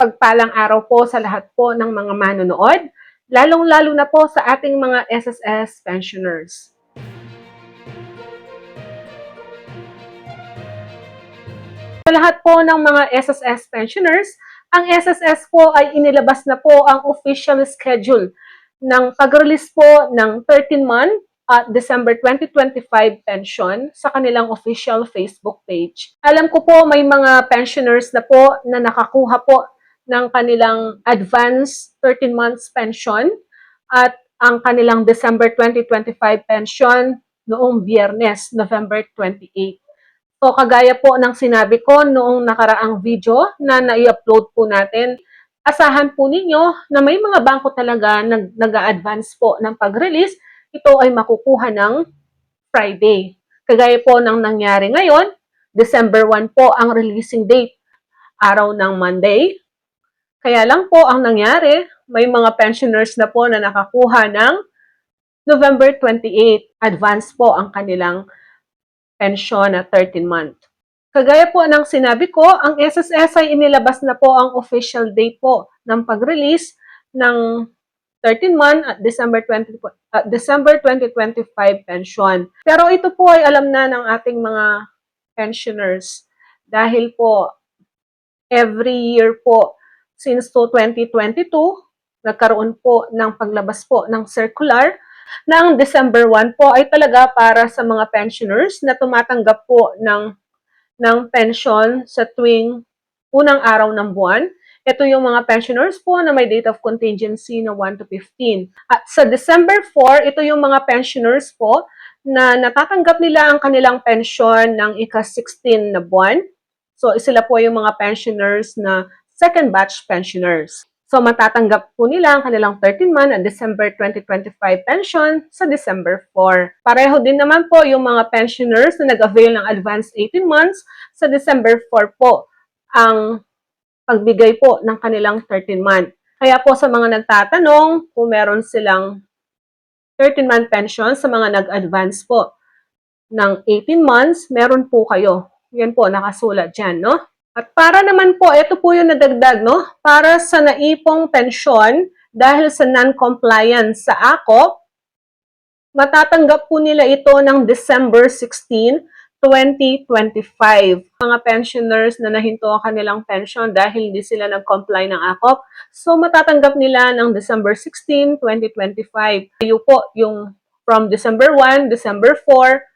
Pagpalang araw po sa lahat po ng mga manonood, lalong-lalo na po sa ating mga SSS pensioners. Sa lahat po ng mga SSS pensioners, ang SSS po ay inilabas na po ang official schedule ng pag-release po ng 13-month at December 2025 pension sa kanilang official Facebook page. Alam ko po may mga pensioners na po na nakakuha po ng kanilang advance 13 months pension at ang kanilang December 2025 pension noong Biyernes, November 28. So kagaya po ng sinabi ko noong nakaraang video na nai-upload po natin, asahan po ninyo na may mga bangko talaga nag, nag-advance po ng pag-release ito ay makukuha ng Friday. Kagaya po ng nangyari ngayon, December 1 po ang releasing date, araw ng Monday. Kaya lang po ang nangyari, may mga pensioners na po na nakakuha ng November 28, advance po ang kanilang pensyon na 13 month. Kagaya po ng sinabi ko, ang SSS ay inilabas na po ang official date po ng pag-release ng 13 month at December 20 at December 2025 pension. Pero ito po ay alam na ng ating mga pensioners dahil po every year po since to 2022 nagkaroon po ng paglabas po ng circular ng December 1 po ay talaga para sa mga pensioners na tumatanggap po ng ng pension sa tuwing unang araw ng buwan ito yung mga pensioners po na may date of contingency na 1 to 15. At sa December 4, ito yung mga pensioners po na natatanggap nila ang kanilang pension ng ika-16 na buwan. So, sila po yung mga pensioners na second batch pensioners. So, matatanggap po nila ang kanilang 13 month at December 2025 pension sa December 4. Pareho din naman po yung mga pensioners na nag-avail ng advanced 18 months sa December 4 po. Ang pagbigay po ng kanilang 13 month. Kaya po sa mga nagtatanong kung meron silang 13 month pension sa mga nag-advance po ng 18 months, meron po kayo. Yan po, nakasulat dyan, no? At para naman po, ito po yung nadagdag, no? Para sa naipong pensyon, dahil sa non-compliance sa AKOP, matatanggap po nila ito ng December 16 2025. Mga pensioners na nahinto ang kanilang pension dahil hindi sila nag-comply ng AKOP, so matatanggap nila ng December 16, 2025. Kayo po yung from December 1, December 4,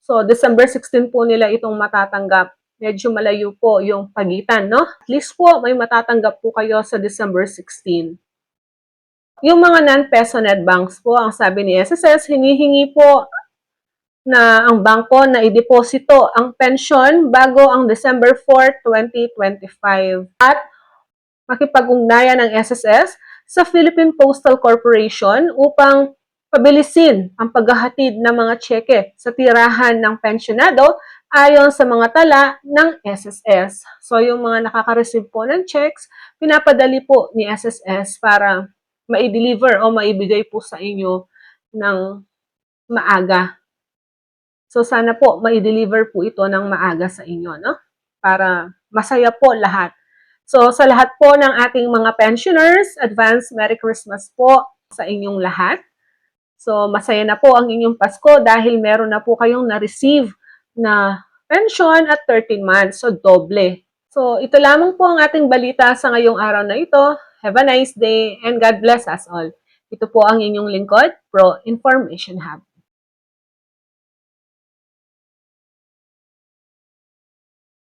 so December 16 po nila itong matatanggap. Medyo malayo po yung pagitan, no? At least po may matatanggap po kayo sa December 16. Yung mga non-peso net banks po, ang sabi ni SSS, hinihingi po na ang bangko na ideposito ang pensyon bago ang December 4, 2025. At makipag-ugnayan ng SSS sa Philippine Postal Corporation upang pabilisin ang paghahatid ng mga tseke sa tirahan ng pensyonado ayon sa mga tala ng SSS. So, yung mga nakaka-receive po ng checks, pinapadali po ni SSS para ma-deliver o maibigay po sa inyo ng maaga So sana po mai-deliver po ito ng maaga sa inyo, no? Para masaya po lahat. So sa lahat po ng ating mga pensioners, advance Merry Christmas po sa inyong lahat. So masaya na po ang inyong Pasko dahil meron na po kayong na-receive na pension at 13 months, so doble. So ito lamang po ang ating balita sa ngayong araw na ito. Have a nice day and God bless us all. Ito po ang inyong lingkod, Pro Information Hub.